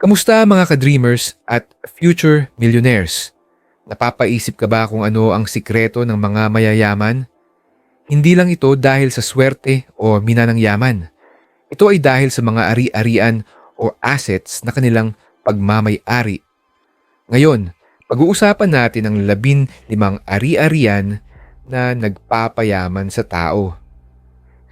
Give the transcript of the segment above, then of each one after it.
Kamusta mga ka-dreamers at future millionaires? Napapaisip ka ba kung ano ang sikreto ng mga mayayaman? Hindi lang ito dahil sa swerte o mina ng yaman. Ito ay dahil sa mga ari-arian o assets na kanilang pagmamay-ari. Ngayon, pag-uusapan natin ang labin limang ari-arian na nagpapayaman sa tao.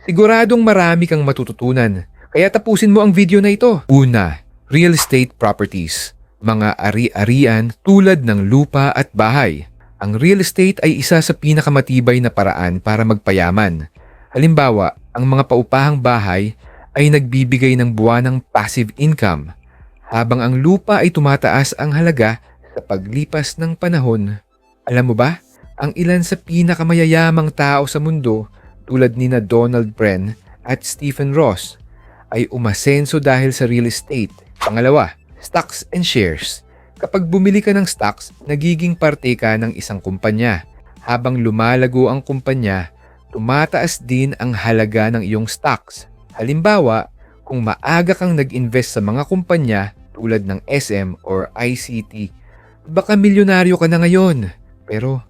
Siguradong marami kang matututunan, kaya tapusin mo ang video na ito. Una, real estate properties. Mga ari-arian tulad ng lupa at bahay. Ang real estate ay isa sa pinakamatibay na paraan para magpayaman. Halimbawa, ang mga paupahang bahay ay nagbibigay ng buwanang passive income, habang ang lupa ay tumataas ang halaga sa paglipas ng panahon. Alam mo ba, ang ilan sa pinakamayayamang tao sa mundo tulad ni na Donald Bren at Stephen Ross ay umasenso dahil sa real estate. Pangalawa, stocks and shares. Kapag bumili ka ng stocks, nagiging parte ka ng isang kumpanya. Habang lumalago ang kumpanya, tumataas din ang halaga ng iyong stocks. Halimbawa, kung maaga kang nag-invest sa mga kumpanya tulad ng SM or ICT, baka milyonaryo ka na ngayon. Pero,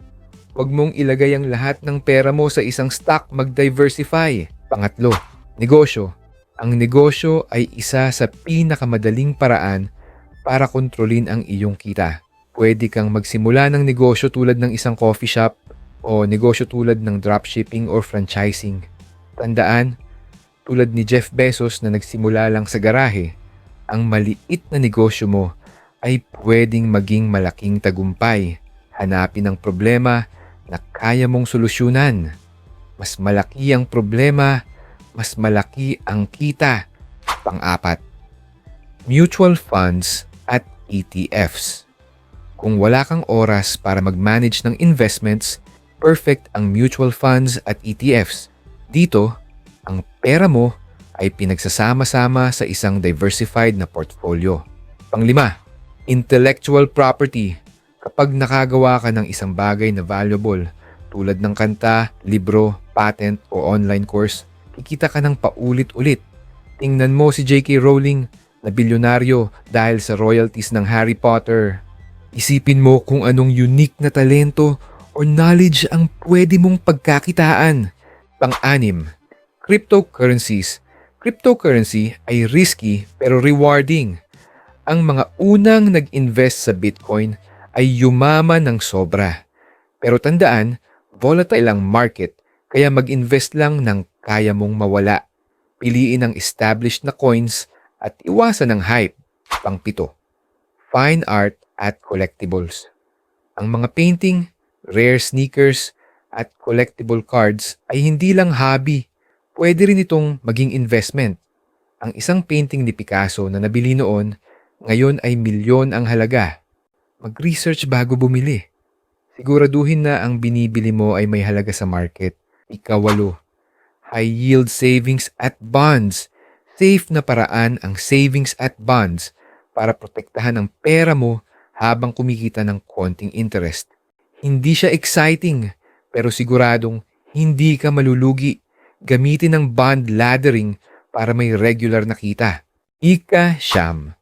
huwag mong ilagay ang lahat ng pera mo sa isang stock mag-diversify. Pangatlo, negosyo. Ang negosyo ay isa sa pinakamadaling paraan para kontrolin ang iyong kita. Pwede kang magsimula ng negosyo tulad ng isang coffee shop o negosyo tulad ng dropshipping or franchising. Tandaan, tulad ni Jeff Bezos na nagsimula lang sa garahe, ang maliit na negosyo mo ay pwedeng maging malaking tagumpay. Hanapin ang problema na kaya mong solusyonan. Mas malaki ang problema, mas malaki ang kita. Pang-apat, mutual funds at ETFs. Kung wala kang oras para mag-manage ng investments, perfect ang mutual funds at ETFs. Dito, ang pera mo ay pinagsasama-sama sa isang diversified na portfolio. Panglima, intellectual property. Kapag nakagawa ka ng isang bagay na valuable, tulad ng kanta, libro, patent o online course, kikita ka ng paulit-ulit. Tingnan mo si J.K. Rowling na bilyonaryo dahil sa royalties ng Harry Potter. Isipin mo kung anong unique na talento or knowledge ang pwede mong pagkakitaan. Pang-anim, cryptocurrencies. Cryptocurrency ay risky pero rewarding. Ang mga unang nag-invest sa Bitcoin ay yumaman ng sobra. Pero tandaan, volatile ang market kaya mag-invest lang ng kaya mong mawala. Piliin ang established na coins at iwasan ng hype. Pangpito, fine art at collectibles. Ang mga painting, rare sneakers, at collectible cards ay hindi lang hobby. Pwede rin itong maging investment. Ang isang painting ni Picasso na nabili noon, ngayon ay milyon ang halaga. Mag-research bago bumili. Siguraduhin na ang binibili mo ay may halaga sa market. Ikawalo, high yield savings at bonds. Safe na paraan ang savings at bonds para protektahan ang pera mo habang kumikita ng konting interest. Hindi siya exciting, pero siguradong hindi ka malulugi. Gamitin ang bond laddering para may regular na kita. Ika siyam,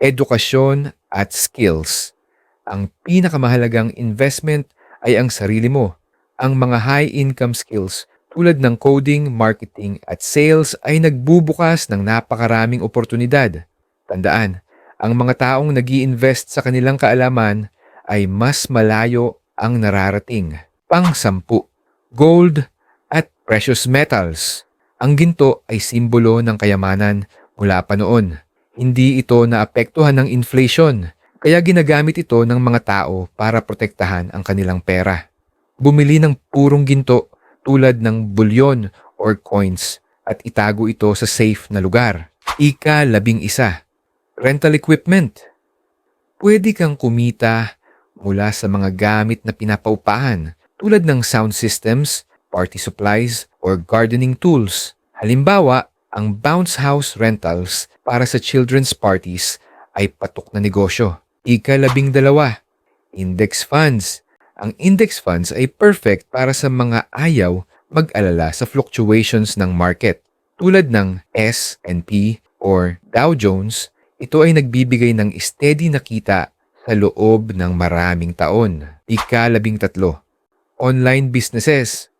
edukasyon at skills. Ang pinakamahalagang investment ay ang sarili mo. Ang mga high-income skills tulad ng coding, marketing at sales ay nagbubukas ng napakaraming oportunidad. Tandaan, ang mga taong nag invest sa kanilang kaalaman ay mas malayo ang nararating. Pang-sampu, gold at precious metals. Ang ginto ay simbolo ng kayamanan mula pa noon. Hindi ito naapektuhan ng inflation, kaya ginagamit ito ng mga tao para protektahan ang kanilang pera. Bumili ng purong ginto tulad ng bulyon or coins at itago ito sa safe na lugar. Ika labing isa. Rental equipment. Pwede kang kumita mula sa mga gamit na pinapaupahan tulad ng sound systems, party supplies, or gardening tools. Halimbawa, ang bounce house rentals para sa children's parties ay patok na negosyo. Ika labing dalawa. Index funds. Ang index funds ay perfect para sa mga ayaw mag-alala sa fluctuations ng market. Tulad ng S&P or Dow Jones, Ito ay nagbibigay ng steady na kita sa loob ng maraming taon. Ika-labing tatlo, online businesses.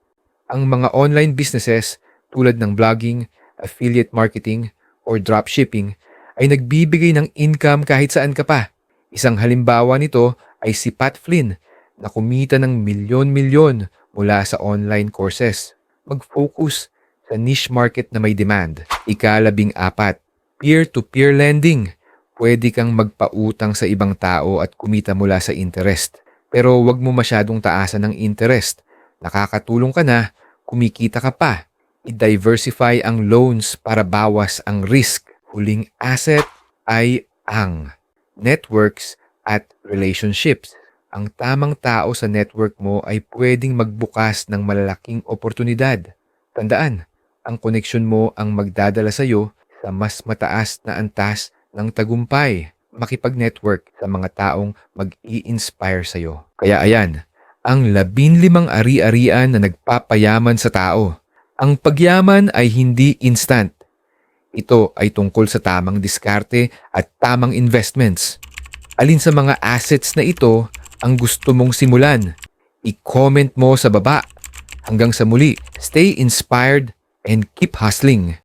Ang mga online businesses tulad ng blogging, affiliate marketing, or dropshipping ay nagbibigay ng income kahit saan ka pa. Isang halimbawa nito ay si Pat Flynn na kumita ng milyon-milyon mula sa online courses. Mag-focus sa niche market na may demand. Ikalabing apat, peer-to-peer lending. Pwede kang magpautang sa ibang tao at kumita mula sa interest. Pero wag mo masyadong taasan ng interest. Nakakatulong ka na, kumikita ka pa. I-diversify ang loans para bawas ang risk. Huling asset ay ang networks at relationships. Ang tamang tao sa network mo ay pwedeng magbukas ng malalaking oportunidad. Tandaan, ang koneksyon mo ang magdadala sa iyo sa mas mataas na antas ng tagumpay. Makipag-network sa mga taong mag-i-inspire sa iyo. Kaya ayan, ang labinlimang ari-arian na nagpapayaman sa tao. Ang pagyaman ay hindi instant. Ito ay tungkol sa tamang diskarte at tamang investments. Alin sa mga assets na ito ang gusto mong simulan? I-comment mo sa baba. Hanggang sa muli, stay inspired and keep hustling.